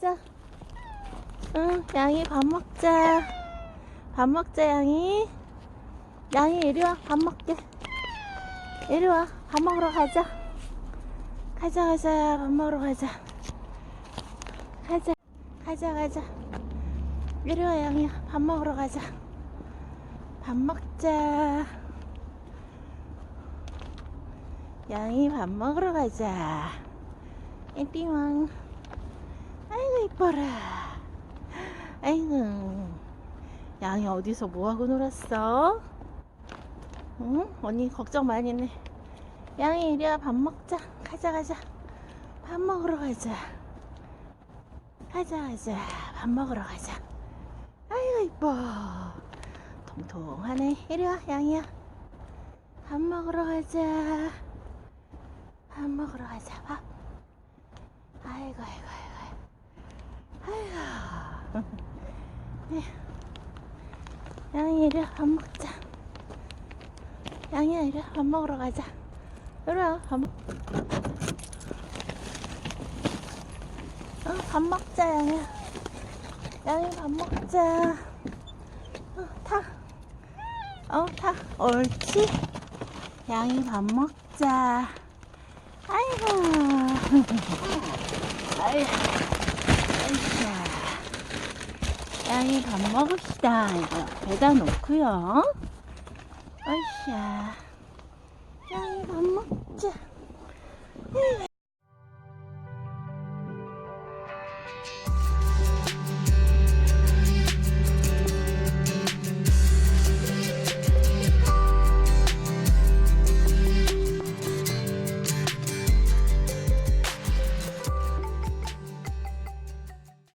자, 응, 양이 밥 먹자. 밥 먹자, 양이. 양이 이리 와, 밥 먹게. 이리 와, 밥 먹으러 가자. 가자, 가자, 밥 먹으러 가자. 가자, 가자, 가자. 이리 와, 양이야, 밥 먹으러 가자. 밥 먹자. 양이 밥 먹으러 가자. 땡띵왕. 아이고 이뻐라. 아이고. 양이 어디서 뭐하고 놀았어? 응? 언니 걱정 많이 했네. 양이 이리 와 밥 먹자. 가자 가자. 밥 먹으러 가자. 가자 가자. 밥 먹으러 가자. 아이고 이뻐. 통통하네. 이리 와 양이야. 밥 먹으러 가자. 밥 먹으러 가자. 밥. 아이고 아이고 아이고. 아이고. 네. 양이 이리 와, 밥 먹자. 양이야 이리 와, 밥 먹으러 가자. 이리 와, 밥 먹... 어, 밥 먹자 양이야 양이 밥 먹자. 어, 타. 어, 타. 옳지. 양이 밥 먹자 아이고. 아이, 아이샤. 양이 밥 먹읍시다. 이거 배다 놓고요. 아이샤. 양이 밥 먹자. 아이고.